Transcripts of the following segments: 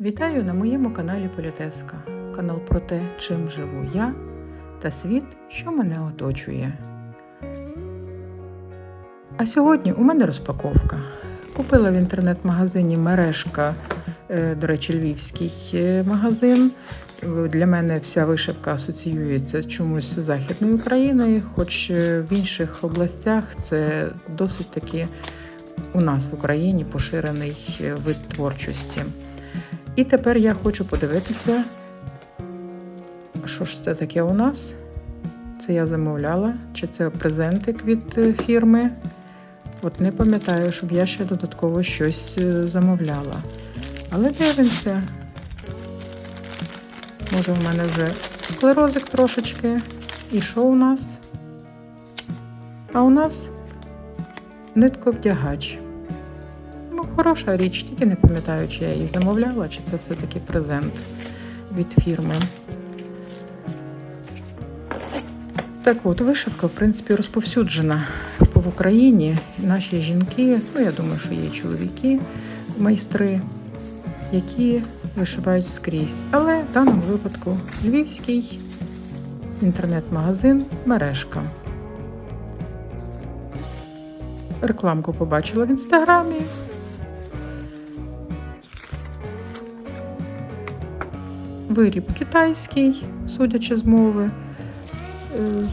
Вітаю на моєму каналі Політеска. Канал про те, чим живу я та світ, що мене оточує. А сьогодні у мене розпаковка. Купила в інтернет-магазині мережка, е, до речі, львівський е, магазин. Для мене вся вишивка асоціюється чомусь з Західною Україною, хоч е, в інших областях це досить таки у нас в Україні поширений вид творчості. І тепер я хочу подивитися, що ж це таке у нас. Це я замовляла, чи це презентик від е, фірми. От не пам'ятаю, щоб я ще додатково щось е, замовляла. Але дивимося. Може, в мене вже склерозик трошечки. І що у нас? А у нас нитковдягач. Хороша річ, тільки не пам'ятаю, чи я її замовляла, чи це все-таки презент від фірми. Так от, вишивка, в принципі, розповсюджена по в Україні. Наші жінки, ну я думаю, що є чоловіки, майстри, які вишивають скрізь. Але в даному випадку львівський інтернет-магазин мережка. Рекламку побачила в інстаграмі. Виріб китайський, судячи з мови. Е,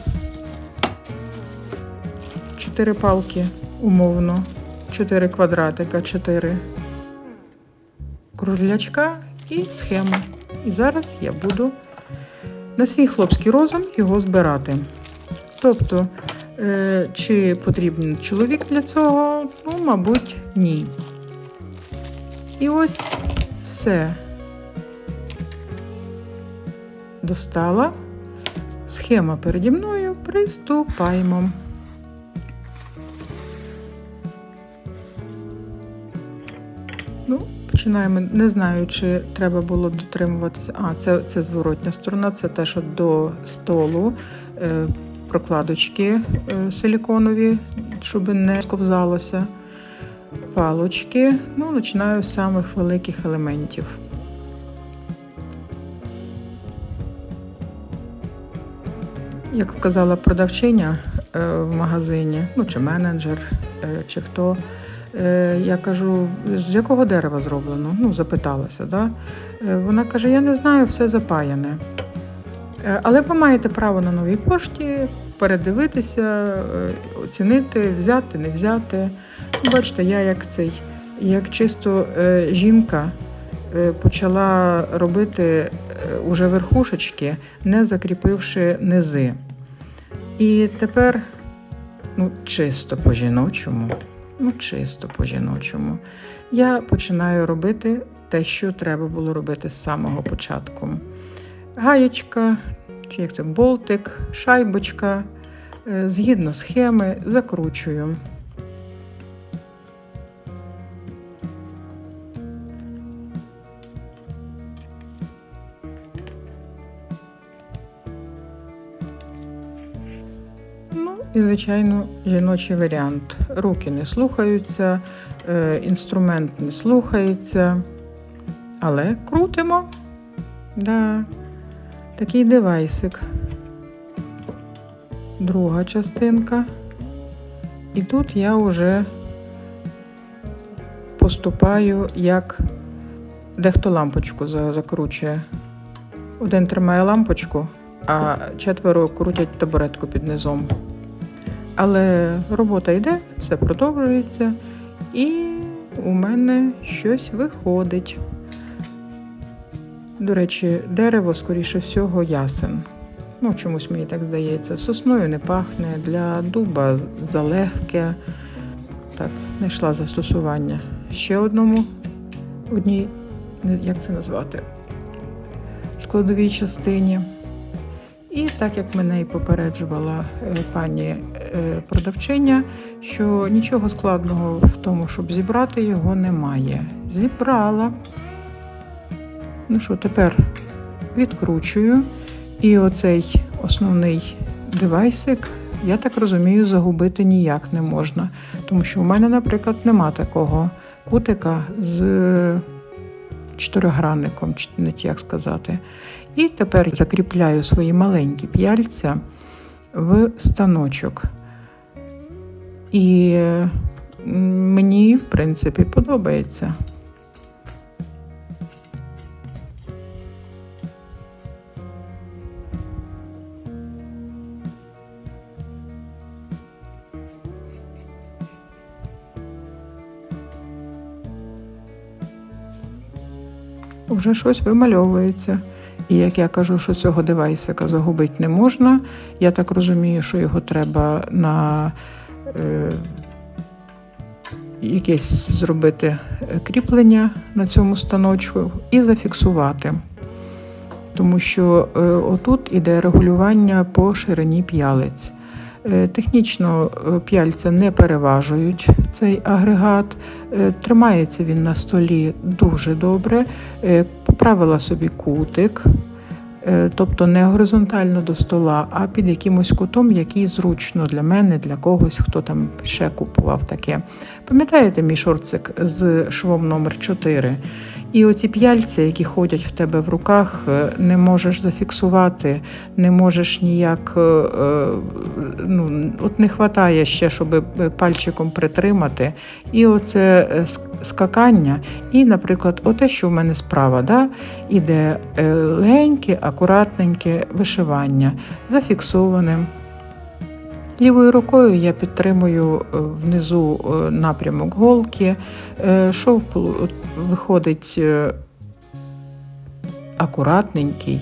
Чотири палки умовно, чотири квадратика, чотири кружлячка і схема. І зараз я буду на свій хлопський розум його збирати. Тобто, е, чи потрібен чоловік для цього? Ну, мабуть, ні. І ось все. Достала. Схема переді мною. Приступаємо. Ну, починаємо. Не знаю, чи треба було дотримуватися. А, це, це зворотня сторона, це те, що до столу е, прокладочки е, силіконові, щоб не сковзалося. Палочки. Ну, починаю з самих великих елементів. Як сказала продавчиня е, в магазині, ну чи менеджер, е, чи хто, е, я кажу, з якого дерева зроблено? Ну, запиталася. Да? Вона каже: Я не знаю, все запаяне. Але ви маєте право на новій пошті передивитися, оцінити, взяти, не взяти. Ну, Бачите, я як цей, як чисто жінка почала робити уже верхушечки, не закріпивши низи. І тепер, ну, чисто по-жіночому, ну, чисто по-жіночому, я починаю робити те, що треба було робити з самого початку. Гаєчка, чи як це, болтик, шайбочка, е, згідно схеми, закручую. І, звичайно, жіночий варіант. Руки не слухаються, е, інструмент не слухається. Але крутимо. Да. Такий девайсик. Друга частинка. І тут я вже поступаю, як дехто лампочку закручує. Один тримає лампочку, а четверо крутять табуретку під низом. Але робота йде, все продовжується, і у мене щось виходить. До речі, дерево, скоріше всього, ясен. Ну, чомусь мені так здається. Сосною не пахне, для дуба залегке. Так, знайшла застосування. Ще одному, одній, як це назвати? Складовій частині. І так як мене і попереджувала е, пані е, продавчиня, що нічого складного в тому, щоб зібрати його, немає. Зібрала. Ну що, тепер відкручую. І оцей основний девайсик, я так розумію, загубити ніяк не можна. Тому що в мене, наприклад, нема такого кутика з чотиригранником, як сказати. І тепер закріпляю свої маленькі п'яльця в станочок. І мені, в принципі, подобається. Вже щось вимальовується. І як я кажу, що цього девайсика загубити не можна, я так розумію, що його треба на е, якесь зробити кріплення на цьому станочку і зафіксувати. Тому що е, отут іде регулювання по ширині п'ялиць. Е, Технічно е, п'яльця не переважують цей агрегат. Е, Тримається він на столі дуже добре. Поправила собі кутик, тобто не горизонтально до стола, а під якимось кутом, який зручно для мене, для когось, хто там ще купував таке. Пам'ятаєте мій шорцик з швом номер 4 І оці п'яльця, які ходять в тебе в руках, е, не можеш зафіксувати, не можеш ніяк, е, е, ну, от не вистачає ще, щоб пальчиком притримати. І оце скакання, і, наприклад, оте, що в мене справа, да, іде легеньке, акуратненьке вишивання зафіксованим. Лівою рукою я підтримую е, внизу е, напрямок голки. Е, Шов виходить акуратненький.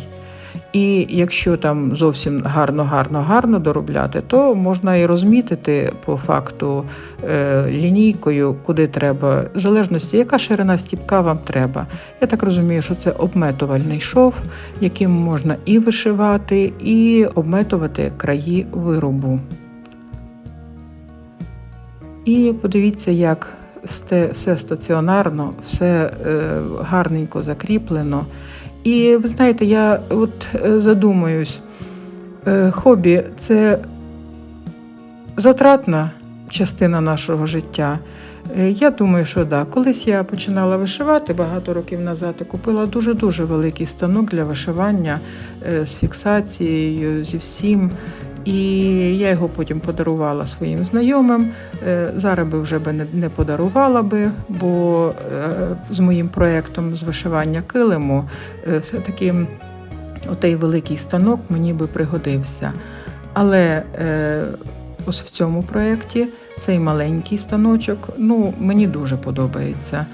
І якщо там зовсім гарно, гарно, гарно доробляти, то можна і розмітити по факту лінійкою, куди треба, в залежності, яка ширина стіпка вам треба. Я так розумію, що це обметувальний шов, яким можна і вишивати, і обметувати краї виробу. І подивіться, як все, стаціонарно, все е, гарненько закріплено. І ви знаєте, я от е, задумуюсь, е, хобі це затратна частина нашого життя. Я думаю, що да. Колись я починала вишивати багато років назад і купила дуже-дуже великий станок для вишивання з фіксацією, зі всім. І я його потім подарувала своїм знайомим. Е, Зараз би вже би не, подарувала би, бо е, з моїм проєктом з вишивання килиму е, все-таки отей великий станок мені би пригодився. Але ось в цьому проєкті цей маленький станочок ну, мені дуже подобається.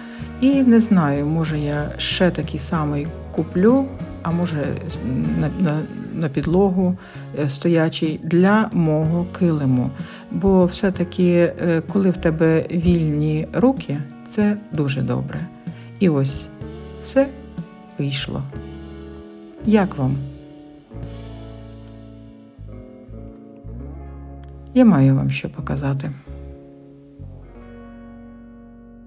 І не знаю, може я ще такий самий куплю, а може на, на, на підлогу е, стоячий для мого килиму. Бо все-таки, е, коли в тебе вільні руки, це дуже добре. І ось все вийшло. Як вам? Я маю вам що показати.